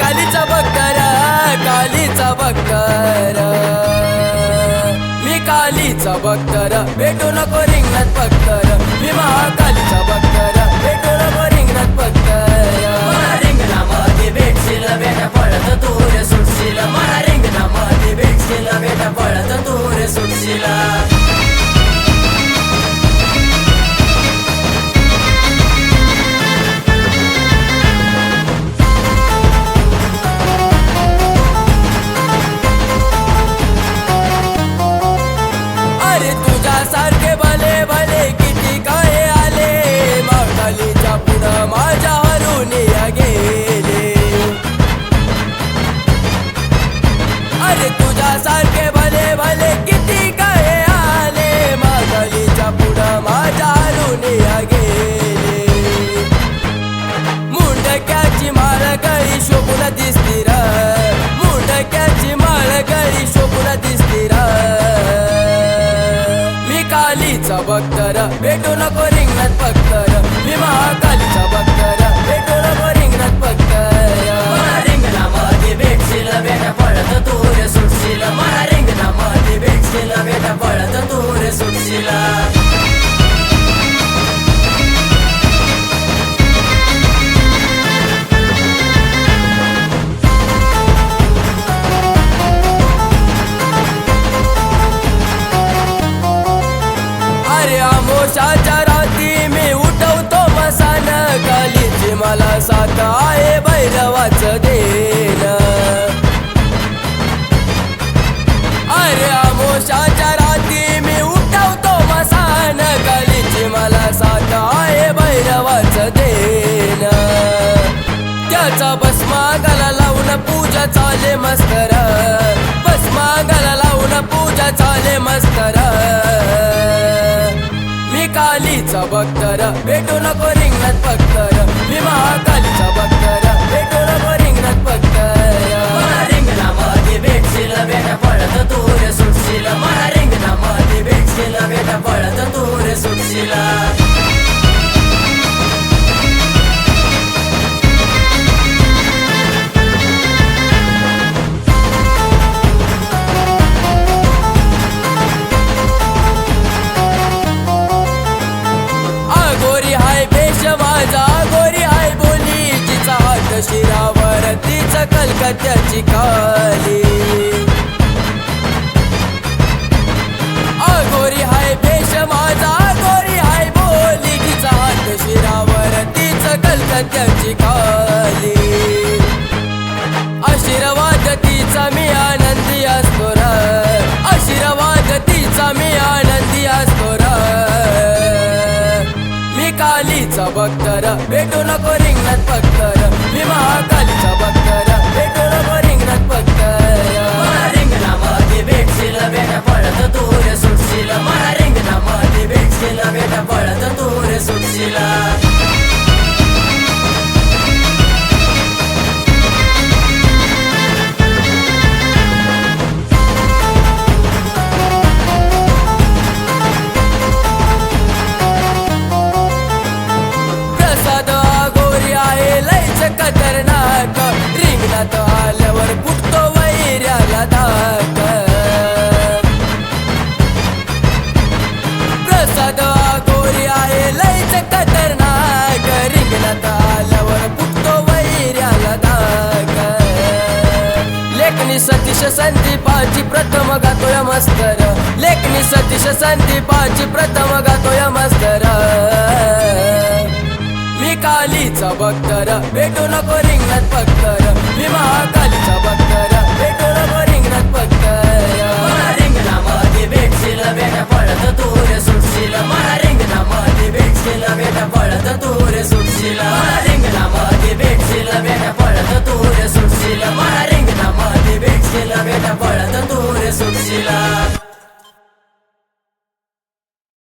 कालीचा बक्कर कालीचा बक्कर. मी कालीचा बक्कर भेटू नको रिंगणात पक्कर मी महाकालीचा बक्कर. भेटू नको रिंगणात पक्कर मी महाकालीचा पक्कर भेटू नको रिंगणात पक्कर मला रिंगणामध्ये भेटशील बेटा पळत दूर सुटशील. मला रिंगणामध्ये भेटशील बेटा पळत रे सुटशील. भैरवाच देण अरे आमोशाच्या राती मी उठवतो मसान कालीची मला साथ आहे भैरवाच देण त्याचा भस्मागाला लावून पूजा चाले मस्तर. भस्मागाला लावून पूजा चाले मस्तर. मी कालीचा बक्तर भेटू नको रिंगणात भक्तर मी महाकालीचा भक्तर तिचा शिरावर तिच कलकत्याची काली आगोरी हाय भेष माझा आगोरी हाय बोली. तिचा हात शिरावर तिच कलकत्याची काली आशीर्वाद तिचा मी आनंदी असतो र. आशीर्वाद तिचा मी आनंदी असतो र. मी कालीचा बक्तर भेटू नको रिंगणात पक्कर दूर तो प्रसाद आगोरी आहे लयच खतरनाक रिंगणात आल्यावर फुटतो लेखनी सतीश संदीपाची प्रथम गातोय मस्तर. लेखनी सतीश संदीपाची प्रथम गातोय मस्तर. मी कालीचा बक्तर भेटू नको रिंगणात पक्कर मी महाकालीचा बक्तर भेटू नको रिंगणात पक्कर मला रिंगणामध्ये भेटशील बेटा पळत दूर सुटशील. मला रिंगणामध्ये भेटशील बेटा पळत दूर सुटशील. मला